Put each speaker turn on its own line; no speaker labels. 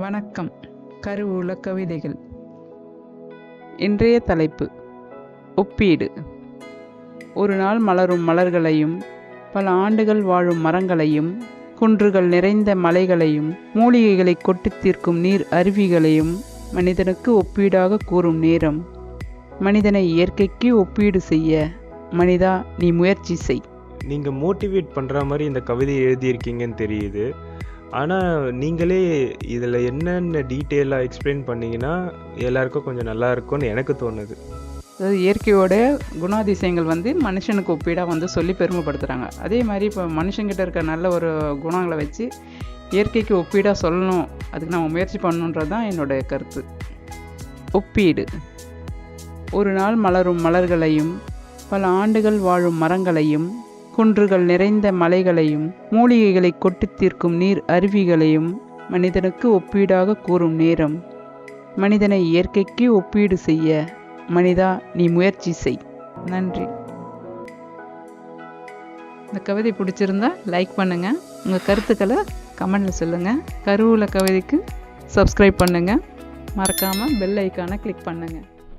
வணக்கம். கருவூல கவிதைகள். இன்றைய தலைப்பு ஒப்பீடு. ஒரு நாள் மலரும் மலர்களையும் பல ஆண்டுகள் வாழும் மரங்களையும் குன்றுகள் நிறைந்த மலைகளையும் மூலிகைகளை கொட்டு தீர்க்கும் நீர் அருவிகளையும் மனிதனுக்கு ஒப்பீடாக கூறும் நேரம். மனிதனை இயற்கைக்கு ஒப்பீடு செய்ய மனிதா நீ முயற்சி செய்.
நீங்கள் மோட்டிவேட் பண்ணுற மாதிரி இந்த கவிதையை எழுதியிருக்கீங்கன்னு தெரியுது. ஆனால் நீங்களே இதில் என்னென்ன டீட்டெயிலாக எக்ஸ்பிளைன் பண்ணிங்கன்னா எல்லாருக்கும் கொஞ்சம் நல்லா இருக்கும்னு எனக்கு தோணுது.
அதாவது இயற்கையோட குணாதிசயங்கள் வந்து மனுஷனுக்கு ஒப்பீடாக வந்து சொல்லி பெருமைப்படுத்துகிறாங்க அதே மாதிரி இப்போ மனுஷங்கிட்ட இருக்க நல்ல ஒரு குணங்களை வச்சு இயற்கைக்கு ஒப்பீடாக சொல்லணும் அதுக்கு நம்ம முயற்சி பண்ணணுன்றது தான் என்னோட கருத்து. ஒப்பீடு. ஒரு நாள் மலரும் மலர்களையும் பல ஆண்டுகள் வாழும் மரங்களையும் குன்றுகள் நிறைந்த மலைகளையும் மூலிகைகளை கொட்டு தீர்க்கும் நீர் அருவிகளையும் மனிதனுக்கு ஒப்பீடாக கூறும் நேரம். மனிதனை இயற்கைக்கு ஒப்பீடு செய்ய மனிதா நீ முயற்சி செய். நன்றி. இந்த கவிதை பிடிச்சிருந்தா லைக் பண்ணுங்கள் உங்கள் கருத்துக்களை கமெண்டில் சொல்லுங்கள் கருவூல கவிதைக்கு சப்ஸ்கிரைப் பண்ணுங்கள் மறக்காமல் பெல் ஐக்கானை கிளிக் பண்ணுங்கள்